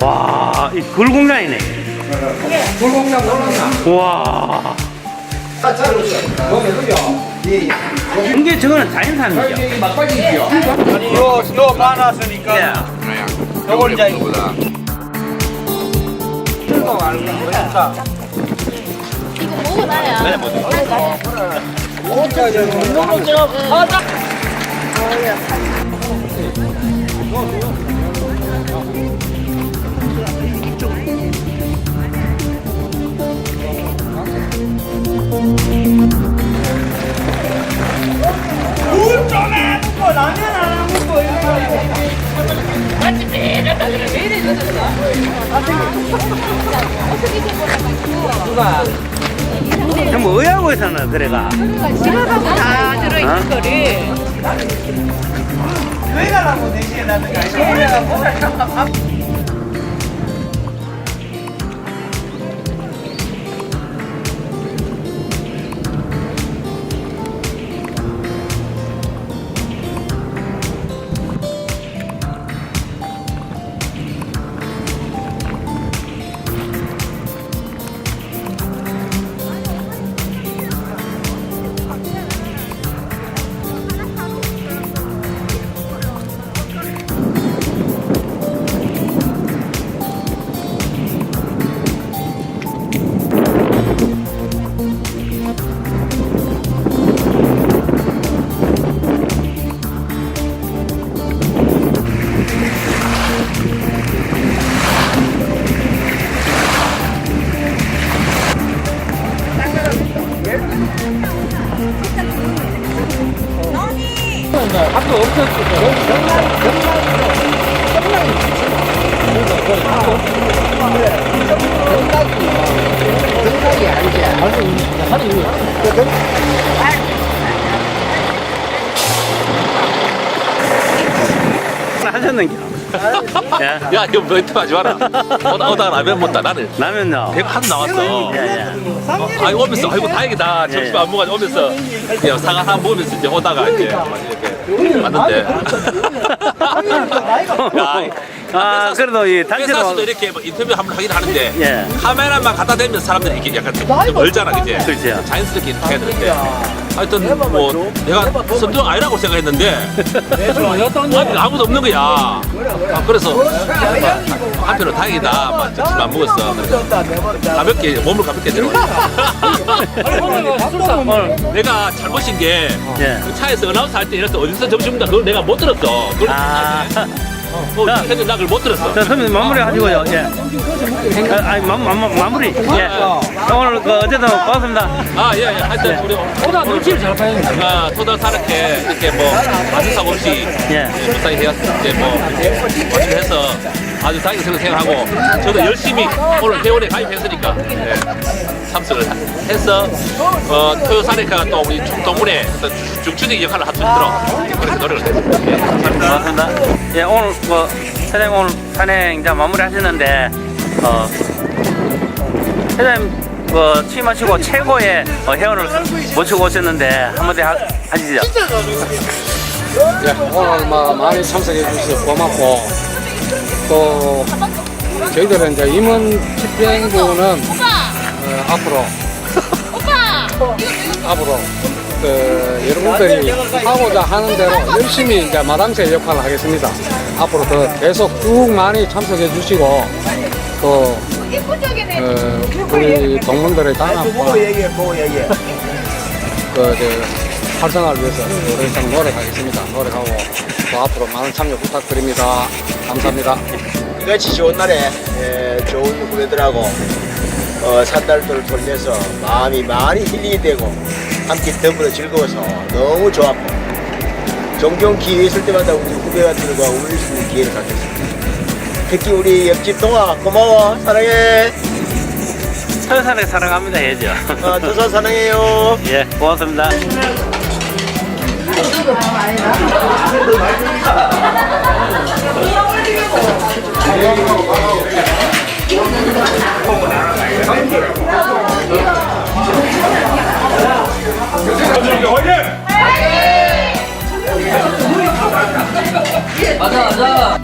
와, 이 골공장이네. 불공장 올랐나? 와, 이게 저거는 자연산이죠. 이거 너 많았으니까. 저걸 자연산. 이거 먹어놔야. 네, 뭐죠? 뭐 의하고에서는 그래가. 집어가고 다 들어있는 거를. 왜 가라고 대신에 나는 가 하셨는겨. 예. 야, 이거 멘트 하지 마라. 오다, 오다가 라면 먹다. 나는 라면요. 배가 하도 나왔어. 어, 아이, 오면서, 아이고, 다행이다. 점심 안 먹어가지고 오면서, 사과 하나 먹으면서 이제 오다가 이제 이렇게 왔는데. 야, 아, 그래도 이. 회사에서도 이렇게 뭐 인터뷰 한번 하긴 하는데, 예. 카메라만 갖다 대면 사람들이 이게 약간 좀, 멀잖아, 그지? 그렇죠. 자연스럽게 이렇게 해야 되는데. 하여튼, 뭐, 내가 선정 아니라고 생각했는데, 아니, 아무도 없는 거야. 아, 그래서, 한편으로 다행이다. 막 점심 안 먹었어. 그래서 가볍게, 몸을 가볍게 내려와. 오늘, 내가 잘못인 게, 예. 그 차에서 어나운서 할때 이랬어. 어디서 점심 먹다 그걸 내가 못 들었어. 그걸 아. 어, 했는데 나 그걸 못 들었어. 자, 선배님 마무리 하시고요. 예. 아, 아니, 마, 마, 마, 마무리. 예. 오늘 그 어쨌든 고맙습니다. 아, 예, 예. 하여튼 우리 오늘 눈치를 잘 봐야 아, 토닥 사렇게 이렇게 뭐 아무 사고 없이 예. 무사히 해왔을 때 뭐 어떻게 해서 아주 다행스럽게 생각하고 저도 열심히 오늘 회원에 가입했으니까 예, 참석을 해서 어, 토요 사례카가 또 우리 동문회 어떤 주- 중추적인 역할을 할 수 있도록 그렇게 노력을 했습니다. 예, 감사합니다. 고맙습니다. 예, 오늘 뭐 사장님 오늘 산행 이제 마무리 하셨는데 어 사장님 그 취임하시고 최고의 어, 회원을 모시고 오셨는데 한마디 하, 하시죠. 예, 오늘 뭐 많이 참석해 주셔서 고맙고 또 저희들은 이제 임원 집행부는! 어, 앞으로! 앞으로 그 여러분들이 하고자 하는 대로 열심히 이제 마당새 역할을 하겠습니다. 앞으로 더 계속 쭉 많이 참석해 주시고 또. 어, 우리 동문들의 단합과 그 이제 활성화를 위해서 더 이상 노력하겠습니다. 노력하고 또 앞으로 많은 참여 부탁드립니다. 감사합니다. 같이 좋은 날에 에, 좋은 후배들하고 어, 산달도를 돌면서 마음이 많이 힐링이 되고 함께 더불어 즐거워서 너무 좋았고 종종 기회 있을 때마다 우리 후배들과 어울릴 수 있는 기회를 갖겠습니다. 특히 우리 옆집 동아 고마워 사랑해 서산에 사랑합니다 해야죠. 어, 도서 사랑해요. 예, 고맙습니다. 감사합니다.